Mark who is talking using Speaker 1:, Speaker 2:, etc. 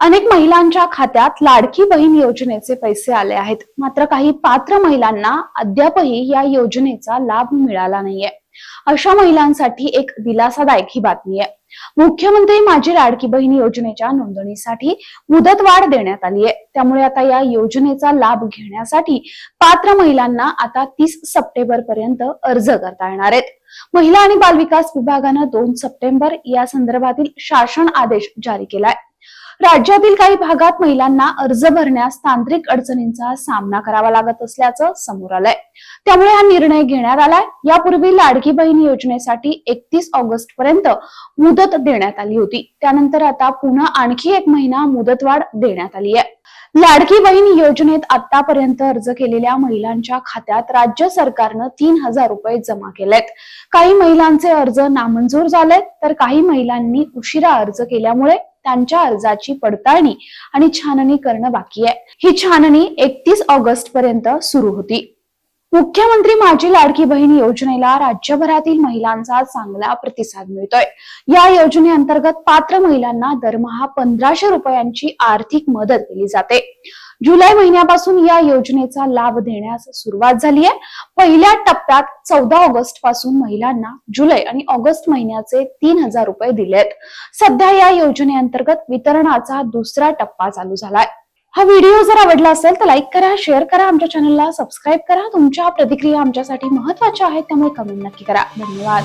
Speaker 1: अनेक महिलांच्या खात्यात लाडकी बहीण योजनेचे पैसे आले आहेत. मात्र काही पात्र महिलांना अद्यापही या योजनेचा लाभ मिळाला नाहीये. अशा महिलांसाठी एक दिलासादायक ही बातमी आहे. मुख्यमंत्री माझी लाडकी बहीण योजनेच्या नोंदणीसाठी मुदतवाढ देण्यात आली आहे. त्यामुळे आता या योजनेचा लाभ घेण्यासाठी पात्र महिलांना आता तीस सप्टेंबर पर्यंत अर्ज करता येणार आहेत. महिला आणि बालविकास विभागानं दोन सप्टेंबर या संदर्भातील शासन आदेश जारी केलाय. राज्यातील काही भागात महिलांना अर्ज भरण्यास तांत्रिक अडचणींचा सामना करावा लागत असल्याचं समोर आलंय. त्यामुळे हा निर्णय घेण्यात आलाय. यापूर्वी लाडकी बहीण योजनेसाठी एकतीस ऑगस्ट पर्यंत मुदत देण्यात आली होती. त्यानंतर आता पुन्हा आणखी एक महिना मुदतवाढ देण्यात आली आहे. लाडकी बहीण योजनेत आतापर्यंत अर्ज केलेल्या महिलांच्या खात्यात राज्य सरकारनं तीन हजार रुपये जमा केलेत. काही महिलांचे अर्ज नामंजूर झालेत तर काही महिलांनी उशिरा अर्ज केल्यामुळे त्यांच्या अर्जाची पडताळणी आणि छाननी करणं बाकी आहे. ही छाननी एकतीस ऑगस्ट पर्यंत सुरू होती. मुख्यमंत्री माझी लाडकी बहीण योजनेला राज्यभरातील महिलांचा चांगला प्रतिसाद मिळतोय. या योजनेअंतर्गत पात्र महिलांना दरमहा पंधराशे रुपयांची आर्थिक मदत दिली जाते. जुलै महिन्यापासून या योजनेचा लाभ देण्यास सुरुवात झाली आहे. पहिल्या टप्प्यात चौदा ऑगस्टपासून महिलांना जुलै आणि ऑगस्ट महिन्याचे तीन हजार रुपये दिलेत सध्या या योजनेअंतर्गत वितरणाचा दुसरा टप्पा चालू झालाय हा व्हिडिओ जर आवडला असेल तर लाईक करा शेअर करा आमच्या चॅनलला सबस्क्राईब करा. तुमच्या प्रतिक्रिया आमच्यासाठी महत्त्वाच्या आहेत त्यामुळे कमेंट नक्की करा. धन्यवाद.